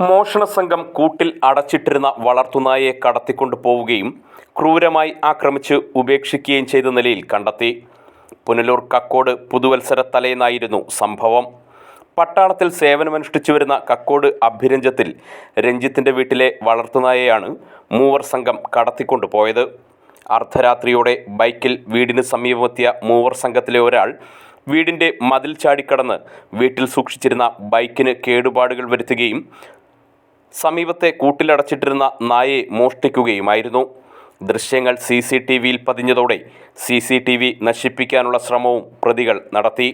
മോഷണ സംഘം കൂട്ടിൽ അടച്ചിട്ടിരുന്ന വളർത്തുനായയെ കടത്തിക്കൊണ്ടു പോവുകയും ക്രൂരമായി ആക്രമിച്ച് ഉപേക്ഷിക്കുകയും ചെയ്ത നിലയിൽ കണ്ടെത്തി. പുനലൂർ കക്കോട് പുതുവത്സര തലേന്നായിരുന്നു സംഭവം. പട്ടാളത്തിൽ സേവനമനുഷ്ഠിച്ചു വരുന്ന കക്കോട് അഭിരഞ്ജത്തിൽ രഞ്ജിത്തിന്റെ വീട്ടിലെ വളർത്തുനായയാണ് മൂവർ സംഘം കടത്തിക്കൊണ്ടു പോയത്. അർദ്ധരാത്രിയോടെ ബൈക്കിൽ വീടിന് സമീപമെത്തിയ മൂവർ സംഘത്തിലെ ഒരാൾ വീടിന്റെ മതിൽ ചാടിക്കടന്ന് വീട്ടിൽ സൂക്ഷിച്ചിരുന്ന ബൈക്കിന് കേടുപാടുകൾ വരുത്തുകയും സമീപത്തെ കൂട്ടിലടച്ചിട്ടിരുന്ന നായയെ മോഷ്ടിക്കുകയുമായിരുന്നു. ദൃശ്യങ്ങൾ സി സി ടി വിയിൽ പതിഞ്ഞതോടെ സി സി ടി വി നശിപ്പിക്കാനുള്ള ശ്രമവും പ്രതികൾ നടത്തി.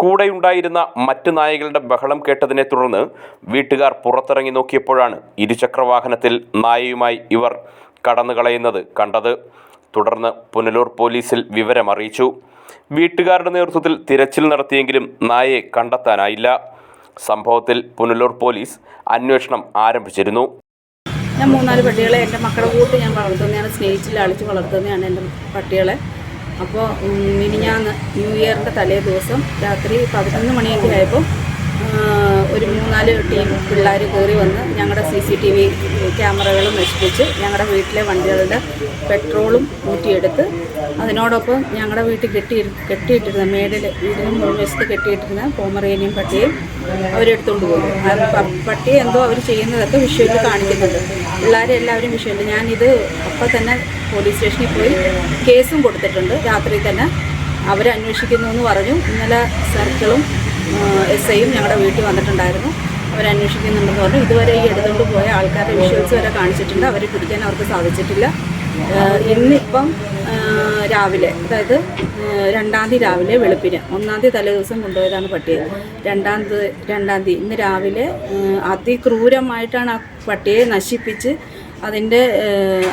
കൂടെയുണ്ടായിരുന്ന മറ്റ് നായകളുടെ ബഹളം കേട്ടതിനെ തുടർന്ന് വീട്ടുകാർ പുറത്തിറങ്ങി നോക്കിയപ്പോഴാണ് ഇരുചക്രവാഹനത്തിൽ നായയുമായി ഇവർ കടന്നുകളയുന്നത് കണ്ടത്. തുടർന്ന് പുനലൂർ പോലീസിൽ വിവരമറിയിച്ചു വീട്ടുകാരുടെ നേതൃത്വത്തിൽ തിരച്ചിൽ നടത്തിയെങ്കിലും നായയെ കണ്ടെത്താനായില്ല. സംഭവത്തിൽ പുനലൂർ പോലീസ് അന്വേഷണം ആരംഭിച്ചിരുന്നു. ഞാൻ മൂന്നാൽ പട്ടികളെ എന്റെ മക്കളുടെ കൂട്ട് ഞാൻ വളർത്തുന്നതാണ് സ്നേഹിച്ചിൽ അളിച്ച് വളർത്തുന്നതാണ് എന്റെ പട്ടികളെ. അപ്പോൾ ഇനി ഞാൻ ന്യൂ ഇയറിന്റെ തലേ ദിവസം രാത്രി പതിനൊന്ന് മണിയൊക്കെ ആയപ്പോൾ ഒരു മൂന്നാൽ ടീം പിള്ളേർ കയറി വന്ന് ഞങ്ങളുടെ സി സി ടി വി ക്യാമറകളും നശിപ്പിച്ച് ഞങ്ങളുടെ വീട്ടിലെ വണ്ടികളുടെ പെട്രോളും ഊറ്റിയെടുത്ത് അതിനോടൊപ്പം ഞങ്ങളുടെ വീട്ടിൽ കെട്ടി കെട്ടിയിട്ടിരുന്ന മേടിൽ വീടിനും മുൻവശത്ത് കെട്ടിയിട്ടിരുന്ന പോമറേനിയും പട്ടിയും അവരെടുത്തുകൊണ്ട് പോകും. പട്ടി എന്തോ അവർ ചെയ്യുന്നതൊക്കെ വിഷുവിൽ കാണിക്കുന്നുണ്ട്. പിള്ളേരെ എല്ലാവരും വിഷ്വലിൽ. ഞാനിത് അപ്പം തന്നെ പോലീസ് സ്റ്റേഷനിൽ പോയി കേസും കൊടുത്തിട്ടുണ്ട്. രാത്രി തന്നെ അവരന്വേഷിക്കുന്നു എന്ന് പറഞ്ഞു. ഇന്നലെ സർക്കിളും എസ് ഐയും ഞങ്ങളുടെ വീട്ടിൽ വന്നിട്ടുണ്ടായിരുന്നു. അവരന്വേഷിക്കുന്നുണ്ടെന്ന് പറഞ്ഞു. ഇതുവരെ ഈ എടുത്തുകൊണ്ട് പോയ ആൾക്കാരുടെ വിഷ്വൽസ് വരെ കാണിച്ചിട്ടുണ്ട്. അവരെ പിടിക്കാൻ അവർക്ക് സാധിച്ചിട്ടില്ല. ഇന്നിപ്പം രാവിലെ അതായത് രണ്ടാം തീയതി രാവിലെ വെളുപ്പിന് ഒന്നാം തീയതി തലേ ദിവസം കൊണ്ടുപോയതാണ് പട്ടിയെ. രണ്ടാം തീയതി രണ്ടാം തീയതി ഇന്ന് രാവിലെ അതിക്രൂരമായിട്ടാണ് ആ പട്ടിയെ നശിപ്പിച്ച് അതിന്റെ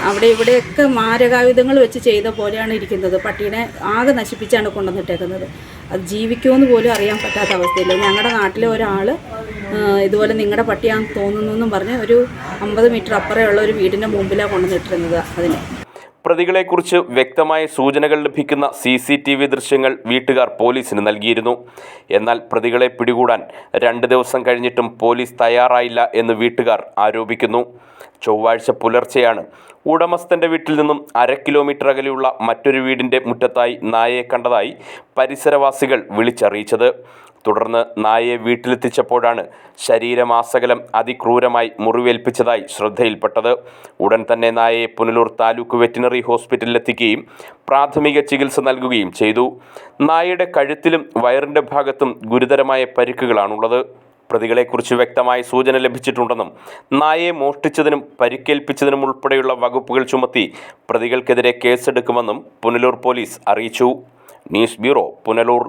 അവിടെ ഇവിടെയൊക്കെ മാരകായുധങ്ങൾ വെച്ച് ചെയ്ത പോലെയാണ് ഇരിക്കുന്നത്. പട്ടീനെ ആകെ നശിപ്പിച്ചാണ് കൊണ്ടുവന്നിട്ടേക്കുന്നത്. അത് ജീവിക്കുമെന്ന് പോലും അറിയാൻ പറ്റാത്ത അവസ്ഥയില്ല ഞങ്ങളുടെ നാട്ടിലെ ഒരാൾ ഇതുപോലെ നിങ്ങളുടെ പട്ടിയാണെന്ന് തോന്നുന്നു എന്നും പറഞ്ഞ് ഒരു അമ്പത് മീറ്റർ അപ്പുറമുള്ള ഒരു വീടിന്റെ മുമ്പിലാണ് കൊണ്ടുവന്നിട്ടിരുന്നത് അതിനെ. പ്രതികളെക്കുറിച്ച് വ്യക്തമായ സൂചനകൾ ലഭിക്കുന്ന സി സി ടി വി ദൃശ്യങ്ങൾ വീട്ടുകാർ പോലീസിന് നൽകിയിരുന്നു. എന്നാൽ പ്രതികളെ പിടികൂടാൻ രണ്ട് ദിവസം കഴിഞ്ഞിട്ടും പോലീസ് തയ്യാറായില്ല എന്ന് വീട്ടുകാർ ആരോപിക്കുന്നു. ചൊവ്വാഴ്ച പുലർച്ചെയാണ് ഉടമസ്ഥന്റെ വീട്ടിൽ നിന്നും അര കിലോമീറ്റർ അകലെയുള്ള മറ്റൊരു വീടിന്റെ മുറ്റത്തായി നായയെ കണ്ടതായി പരിസരവാസികൾ വിളിച്ചറിയിച്ചത്. തുടർന്ന് നായയെ വീട്ടിലെത്തിച്ചപ്പോഴാണ് ശരീരമാസകലം അതിക്രൂരമായി മുറിവേൽപ്പിച്ചതായി ശ്രദ്ധയിൽപ്പെട്ടത്. ഉടൻ തന്നെ നായയെ പുനലൂർ താലൂക്ക് വെറ്റിനറി ഹോസ്പിറ്റലിലെത്തിക്കുകയും പ്രാഥമിക ചികിത്സ നൽകുകയും ചെയ്തു. നായയുടെ കഴുത്തിലും വയറിന്റെ ഭാഗത്തും ഗുരുതരമായ പരിക്കുകളാണുള്ളത്. പ്രതികളെക്കുറിച്ച് വ്യക്തമായ സൂചന ലഭിച്ചിട്ടുണ്ടെന്നും നായയെ മോഷ്ടിച്ചതിനും പരിക്കേൽപ്പിച്ചതിനും ഉൾപ്പെടെയുള്ള വകുപ്പുകൾ ചുമത്തി പ്രതികൾക്കെതിരെ കേസെടുക്കുമെന്നും പുനലൂർ പോലീസ് അറിയിച്ചു. News bureau Punalur.